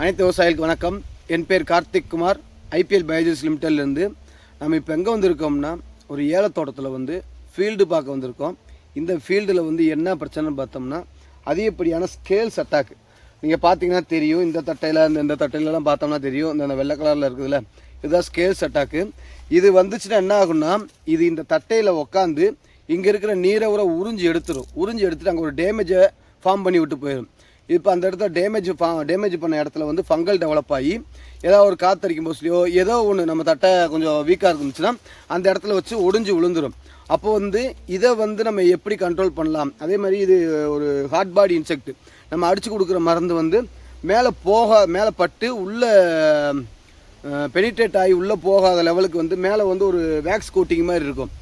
அனைத்து விவசாயிகளுக்கு வணக்கம். என் பேர் கார்த்திக் குமார். ஐபிஎல் பயோஜிஸ் லிமிட்டட்லேருந்து நம்ம இப்போ எங்கே வந்திருக்கோம்னா ஒரு ஏலத்தோட்டத்தில் வந்து ஃபீல்டு பார்க்க வந்திருக்கோம். இந்த ஃபீல்டில் வந்து என்ன பிரச்சனைன்னு பார்த்தோம்னா அதிகப்படியான ஸ்கேல்ஸ் அட்டாக் நீங்கள் பார்த்தீங்கன்னா தெரியும் இந்த தட்டையில் இந்த இந்த தட்டையிலலாம் பார்த்தோம்னா தெரியும். இந்த வெள்ளை கலரில் இருக்குதுல்ல இதுதான் ஸ்கேல்ஸ் அட்டாக்கு இது வந்துச்சுன்னா என்ன ஆகும்னா இது இந்த தட்டையில் உக்காந்து இங்கே இருக்கிற நீரை உரை உறிஞ்சி எடுத்துரும். உறிஞ்சி எடுத்துட்டு அங்கே ஒரு டேமேஜை ஃபார்ம் பண்ணி விட்டு போயிடும் இப்போ அந்த இடத்துல டேமேஜ் டேமேஜ் பண்ண இடத்துல வந்து ஃபங்கல் டெவலப் ஆகி ஏதாவது ஒரு காத்தரிக்கும் போஸ்லையோ ஏதோ ஒன்று நம்ம தட்டை கொஞ்சம் வீக்காக இருந்துச்சுன்னா அந்த இடத்துல வச்சு ஒடிஞ்சு விழுந்துடும் அப்போ வந்து இதை வந்து நம்ம எப்படி கண்ட்ரோல் பண்ணலாம்? அதே மாதிரி இது ஒரு ஹார்ட் பாடி இன்செக்ட் நம்ம அடித்து கொடுக்குற மருந்து வந்து மேலே போக மேலே பட்டு உள்ளே பெனிட்ரேட் ஆகி உள்ளே போகாத லெவலுக்கு வந்து மேலே வந்து ஒரு வேக்ஸ் கோட்டிங் மாதிரி இருக்கும்.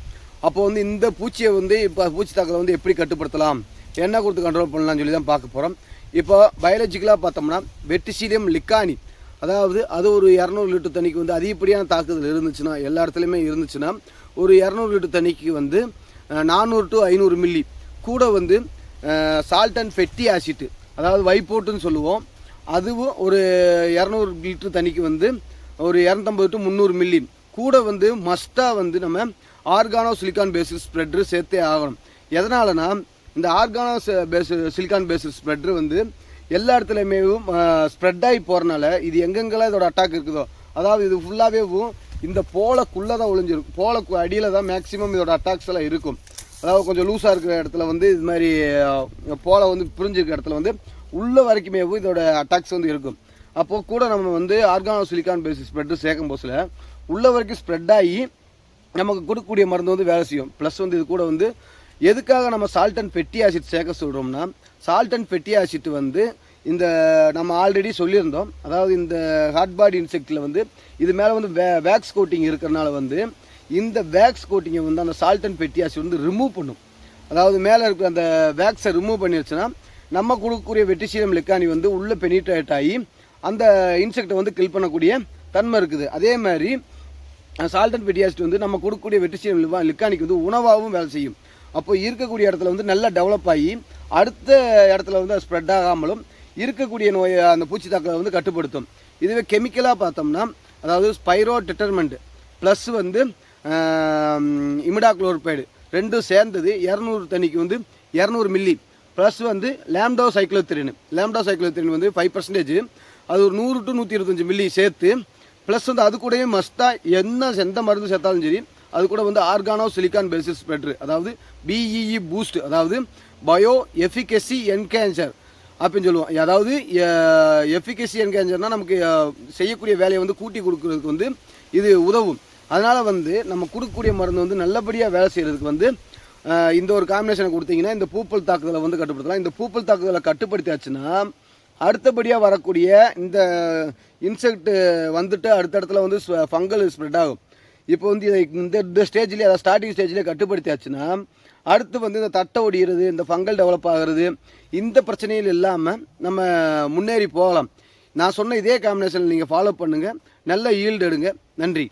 அப்போ வந்து இந்த பூச்சியை வந்து இப்போ பூச்சி தாக்கலை வந்து எப்படி கட்டுப்படுத்தலாம்? என்ன கொடுத்து கண்ட்ரோல் பண்ணலாம்னு சொல்லி தான் பார்க்க போகிறோம் இப்போ பயாலஜிக்கலாக பார்த்தோம்னா வெட்டிசீலியம் லிக்கானி. அதாவது அது ஒரு இரநூறு லிட்டர் தண்ணிக்கு வந்து அதிகப்படியான தாக்குதல் இருந்துச்சுன்னா எல்லா இடத்துலையுமே இருந்துச்சுன்னா ஒரு இரநூறு லிட்டர் தண்ணிக்கு வந்து நானூறு டு ஐநூறு மில்லி கூட வந்து சால்ட் அண்ட் ஃபெட்டி ஆசிட்டு அதாவது வைப்போட்டுன்னு சொல்லுவோம். அதுவும் ஒரு இரநூறு லிட்டர் தண்ணிக்கு வந்து ஒரு இரநூத்தம்பது டு முந்நூறு மில்லி கூட வந்து மஸ்ட்டாக வந்து நம்ம ஆர்கானோ சிலிக்கான் பேஸ்டு ஸ்ப்ரெட்ரு சேர்த்தே ஆகணும். எதனாலனா இந்த organo base silicon based spreader வந்து எல்லா இடத்துலையுமே ஸ்ப்ரெட் ஆகி போகிறனால இது எங்கெங்கெல்லாம் இதோட அட்டாக் இருக்குதோ அதாவது இது ஃபுல்லாகவேவும் இந்த போலக்குள்ளே தான் ஒளிஞ்சிருக்கும். போலக்கு அடியில் தான் மேக்ஸிமம் இதோட அட்டாக்ஸ் எல்லாம் இருக்கும். அதாவது கொஞ்சம் லூஸாக இருக்கிற இடத்துல வந்து இது மாதிரி போலை வந்து பிரிஞ்சிருக்கிற இடத்துல வந்து உள்ள வரைக்குமேவும் இதோட அட்டாக்ஸ் வந்து இருக்கும். அப்போது கூட நம்ம வந்து ஆர்கானோ சிலிக்கான் பேஸ் ஸ்ப்ரெட்டு சேர்க்கும் போஸில் உள்ள வரைக்கும் ஸ்ப்ரெட் ஆகி நமக்கு கொடுக்கக்கூடிய மருந்து வந்து வேலை செய்யும். ப்ளஸ் வந்து இது கூட வந்து எதுக்காக நம்ம சால்ட் அண்ட் ஃபெட்டி ஆசிட் சேர்க்க சொல்கிறோம்னா சால்ட் அண்ட் ஃபெட்டி ஆசிட் வந்து இந்த நம்ம ஆல்ரெடி சொல்லியிருந்தோம். அதாவது இந்த ஹார்ட் பாடி இன்செக்டில் வந்து இது மேலே வந்து வே வேக்ஸ் கோட்டிங் இருக்கிறனால வந்து இந்த வேக்ஸ் கோட்டிங்கை வந்து அந்த சால்ட் அண்ட் ஃபெட்டி ஆசிட் வந்து ரிமூவ் பண்ணும். அதாவது மேலே இருக்கிற அந்த வேக்ஸை ரிமூவ் பண்ணிடுச்சுன்னா நம்ம கொடுக்கக்கூடிய வெட்டிசீரம் லெக்கானி வந்து உள்ளே பெனிட்ரேட் ஆகி அந்த இன்செக்டை வந்து கில் பண்ணக்கூடிய தன்மை இருக்குது. அதே மாதிரி சால்ட் அண்ட் ஃபெட்டி ஆசிட் வந்து நம்ம கொடுக்கக்கூடிய வெட்டிசீரம் லிக்கானிக்கு வந்து உணவாகவும் வேலை செய்யும். அப்போ இருக்கக்கூடிய இடத்துல வந்து நல்லா டெவலப் ஆகி அடுத்த இடத்துல வந்து ஸ்ப்ரெட் ஆகாமலும் இருக்கக்கூடிய நோய் அந்த பூச்சி தாக்கலை வந்து கட்டுப்படுத்தும். இதுவே கெமிக்கலாக பார்த்தோம்னா அதாவது ஸ்பைரோ டிட்டர்மெண்ட் ப்ளஸ் வந்து இமிடாக்ளோர்பைடு ரெண்டும் சேர்ந்தது இரநூறு தண்ணிக்கு வந்து இரநூறு மில்லி ப்ளஸ் வந்து லேம்டோ சைக்ளோத்திரின் லேம்டோ சைக்ளோத்திரின் வந்து ஃபைவ் பர்சன்டேஜ் அது ஒரு நூறு டு நூற்றி இருபத்தஞ்சி மில்லி சேர்த்து ப்ளஸ் வந்து அது கூடயே மஸ்ட்டாக என்ன எந்த மருந்து சேர்த்தாலும் சரி அது கூட வந்து ஆர்கானோ சிலிக்கான் பேசிஸ் பெட்ரு அதாவது பிஇஇ பூஸ்ட் அதாவது பயோ எஃபிகசி என்கேஞ்சர் அப்படின்னு சொல்லுவோம். அதாவது எஃபிகசி என்கேஞ்சர்னால் நமக்கு செய்யக்கூடிய வேலையை வந்து கூட்டி கொடுக்குறதுக்கு வந்து இது உதவும். அதனால் வந்து நம்ம கொடுக்கக்கூடிய மருந்து வந்து நல்லபடியாக வேலை செய்கிறதுக்கு வந்து இந்த ஒரு காம்பினேஷனை கொடுத்தீங்கன்னா இந்த பூப்பல் தாக்குதலை வந்து கட்டுப்படுத்தலாம். இந்த பூப்பல் தாக்குதலை கட்டுப்படுத்தியாச்சுன்னா அடுத்தபடியாக வரக்கூடிய இந்த இன்செக்ட் வந்துட்டு அடுத்த இடத்துல வந்து ஃபங்கல் ஸ்ப்ரெட் ஆகும். இப்போ வந்து இதை இந்த இந்த ஸ்டேஜ்லேயே அதாவது ஸ்டார்டிங் ஸ்டேஜ்லேயே கட்டுப்படுத்தியாச்சுன்னா அடுத்து வந்து இந்த தட்டை ஒடிகிறது இந்த ஃபங்கல் டெவலப் ஆகிறது இந்த பிரச்சனையில் இல்லாமல் நம்ம முன்னேறி போகலாம். நான் சொன்ன இதே காம்பினேஷன் நீங்கள் ஃபாலோ பண்ணுங்கள் நல்ல ஈல்டு எடுங்க. நன்றி.